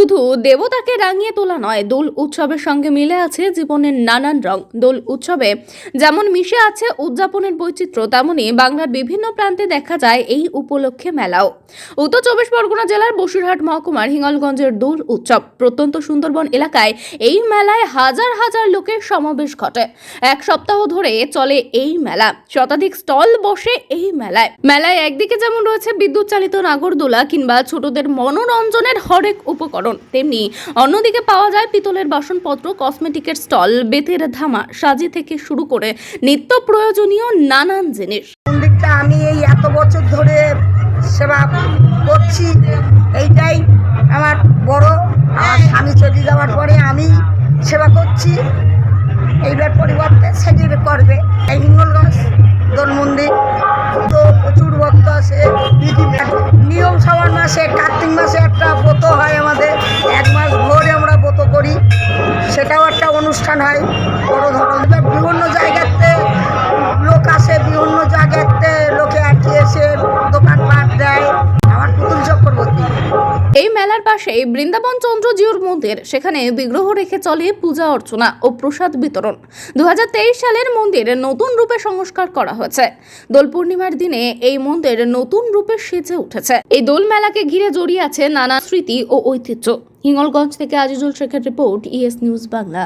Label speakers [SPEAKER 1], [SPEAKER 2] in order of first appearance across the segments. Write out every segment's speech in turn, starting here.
[SPEAKER 1] শুধু দেবতাকে রাঙিয়ে তোলা নয়, দোল উৎসবের সঙ্গে মিলে আছে জীবনের নানান রং। দোল উৎসবে যেমন মিশে আছে উদযাপনের বৈচিত্র্য তেমনই বাংলার বিভিন্ন প্রান্তে দেখা যায় এই উপলক্ষে মেলাও। উত্তর চব্বিশ পরগনা জেলার বসিরহাট মহকুমার হিঙ্গলগঞ্জের দোল উৎসব। প্রত্যন্ত সুন্দরবন এলাকায় এই মেলায় হাজার হাজার লোকের সমাবেশ ঘটে। এক সপ্তাহ ধরে চলে এই মেলা। শতাধিক স্টল বসে এই মেলায়। মেলায় একদিকে যেমন রয়েছে বিদ্যুৎ চালিত নাগরদোলা কিংবা ছোটদের মনোরঞ্জনের হরেক উপকরণ। তেমনি অন্যদিকে পাওয়া যায় পিতলের বাসনপত্র, কসমেটিকের স্টল, বেতের ধামা, সাজি থেকে শুরু করে নিত্য প্রয়োজনীয় নানান জিনিস।
[SPEAKER 2] মন্দিরটা আমি এই এত বছর ধরে সেবা করছি, এইটাই আমার বড়। আমার স্বামী চলে যাওয়ার পরে আমি সেবা করছি। এইবার পরিবর্তে সেটি করবে। এই হিঙ্গলগঞ্জ দোল মন্দির। বড় ধরনের বিভিন্ন জায়গাতে লোক আসে, বিভিন্ন জায়গাতে লোকে দেয়। আমার পুতুল চক্রবর্তী।
[SPEAKER 1] এই মেলার পাশে বৃন্দাবন চন্দ্রজিউর মন্দির, সেখানে বিগ্রহ রেখে চলে পূজা অর্চনা ও প্রসাদ বিতরণ। দুহাজার তেইশ সালের মন্দির নতুন রূপে সংস্কার করা হয়েছে। দোল পূর্ণিমার দিনে এই মন্দির নতুন রূপে সেজে উঠেছে। এই দোল মেলাকে ঘিরে জড়িয়ে আছে নানা স্মৃতি ও ঐতিহ্য। হিঙ্গলগঞ্জ থেকে আজিজুল শেখের রিপোর্ট ইএস নিউজ বাংলা।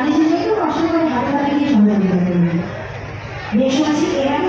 [SPEAKER 3] গান্ধীজিকে কষ্ট করে হাতে হাতে গিয়ে ধরে দিতে দেশবাসী এর